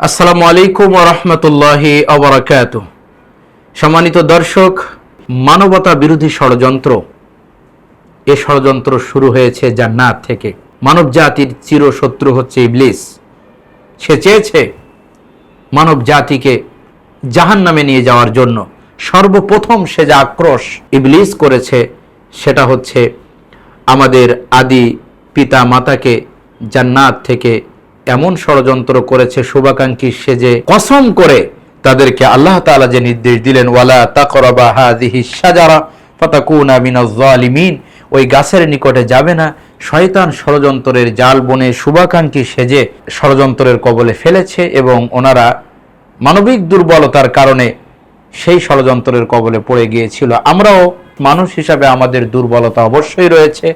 আসসালামু আলাইকুম রহমতুল্লাহি অবরাকাত সম্মানিত দর্শক, মানবতা বিরোধী ষড়যন্ত্র, এ ষড়যন্ত্র শুরু হয়েছে জান্নাত থেকে। মানব জাতির চিরশত্রু হচ্ছে ইবলিস। সে চেয়েছে মানব জাতিকে জাহান নামে নিয়ে যাওয়ার জন্য। সর্বপ্রথম সে যে আক্রোশ ইবলিস করেছে, সেটা হচ্ছে আমাদের আদি পিতা মাতাকে জান্নাত থেকে এমন ষড়যন্ত্র করেছে, শুভাকাঙ্ক্ষী সে যে কসম করে তাদেরকে আল্লাহ তাআলা যে নির্দেশ দিলেন, ওয়ালা তাকরাবা হাযিহি শাজারা ফাতাকুনা মিনাজ জালিমিন ওই গাছের নিকটে যাবে না। শয়তান ষড়যন্ত্রের জাল বনে শুভাকাঙ্ক্ষী সেজে ষড়যন্ত্রের কবলে ফেলেছে এবং ওনারা মানবিক দুর্বলতার কারণে সেই ষড়যন্ত্রের কবলে পড়ে গিয়েছিল। আমরাও মানুষ হিসাবে আমাদের দুর্বলতা অবশ্যই রয়েছে।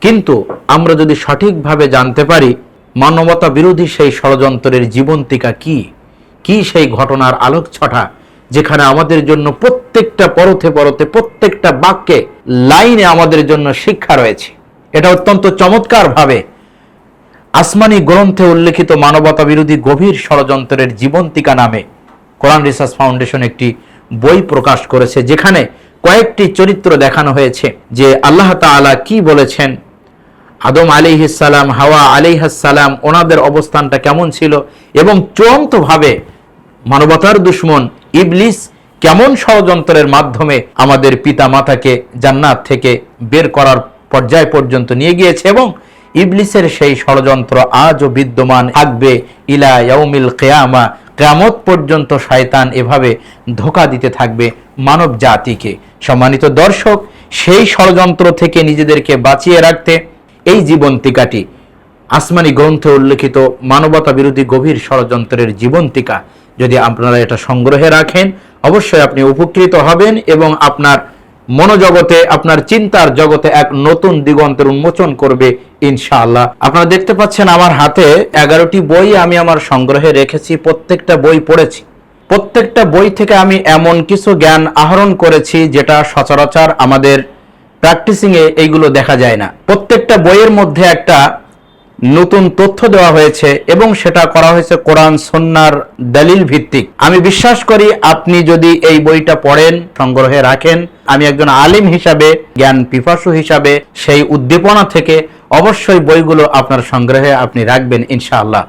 কিন্তু আমরা যদি সঠিকভাবে জানতে পারি মানবতা বিরোধী সেই ষড়যন্ত্রের জীবন্তিকা কি? কি সেই ঘটনার আলোক ছটা যেখানে আমাদের জন্য প্রত্যেকটা পরতে পরতে প্রত্যেকটা বাক্যে, লাইনে আমাদের জন্য শিক্ষা রয়েছে? এটা অত্যন্ত চমৎকারভাবে আসমানি গ্রন্থে উল্লেখিত মানবতা বিরোধী গভীর ষড়যন্ত্রের জীবন্তিকা নামে কোরআন রিসার্চ ফাউন্ডেশন একটি বই প্রকাশ করেছে, যেখানে কয়েকটি চরিত্র দেখানো হয়েছে যে আল্লাহ তাআলা কি বলেছেন আদম আলিহিসাল্লাম হাওয়া আলিহাসাল্লাম ওনাদের অবস্থানটা কেমন ছিল এবং চূড়ান্তভাবে মানবতার দুশ্মন ইবলিস কেমন ষড়যন্ত্রের মাধ্যমে আমাদের পিতা মাতাকে জান্নাত থেকে বের করার পর্যায় পর্যন্ত নিয়ে গিয়েছে এবং ইবলিসের সেই ষড়যন্ত্র আজও বিদ্যমান থাকবে ইলা ইয়াউমিল কেয়ামা, কেয়ামত পর্যন্ত শয়তান এভাবে ধোকা দিতে থাকবে মানব জাতিকে সম্মানিত দর্শক, সেই ষড়যন্ত্র থেকে নিজেদেরকে বাঁচিয়ে রাখতে এই জীবন্তিকাটি আসমানি গ্রন্থে উল্লেখিত মানবতা বিরোধী গভীর ষড়যন্ত্রের জীবন্তিকা যদি আপনারা এটা সংগ্রহে রাখেন, অবশ্যই আপনি উপকৃত হবেন এবং আপনার মনোজগতে, আপনার চিন্তার জগতে এক নতুন দিগন্তের উন্মোচন করবে ইনশাআল্লাহ। আপনারা দেখতে পাচ্ছেন আমার হাতে এগারোটি বই আমি আমার সংগ্রহে রেখেছি, প্রত্যেকটা বই পড়েছি। প্রত্যেকটা বই থেকে আমি এমন কিছু জ্ঞান আহরণ করেছি যেটা সচরাচর আমাদের প্র্যাকটিসিং এ এইগুলো দেখা যায় না। প্রত্যেকটা বইয়ের মধ্যে একটা নতুন তথ্য দেওয়া হয়েছে এবং সেটা করা হয়েছে কোরআন সন্ন্যার দলিল ভিত্তিক। আমি বিশ্বাস করি আপনি যদি এই বইটা পড়েন, সংগ্রহে রাখেন, আমি একজন আলিম হিসাবে, জ্ঞান পিপাসু হিসাবে সেই উদ্দীপনা থেকে অবশ্যই বইগুলো আপনার সংগ্রহে আপনি রাখবেন ইনশাআল্লাহ।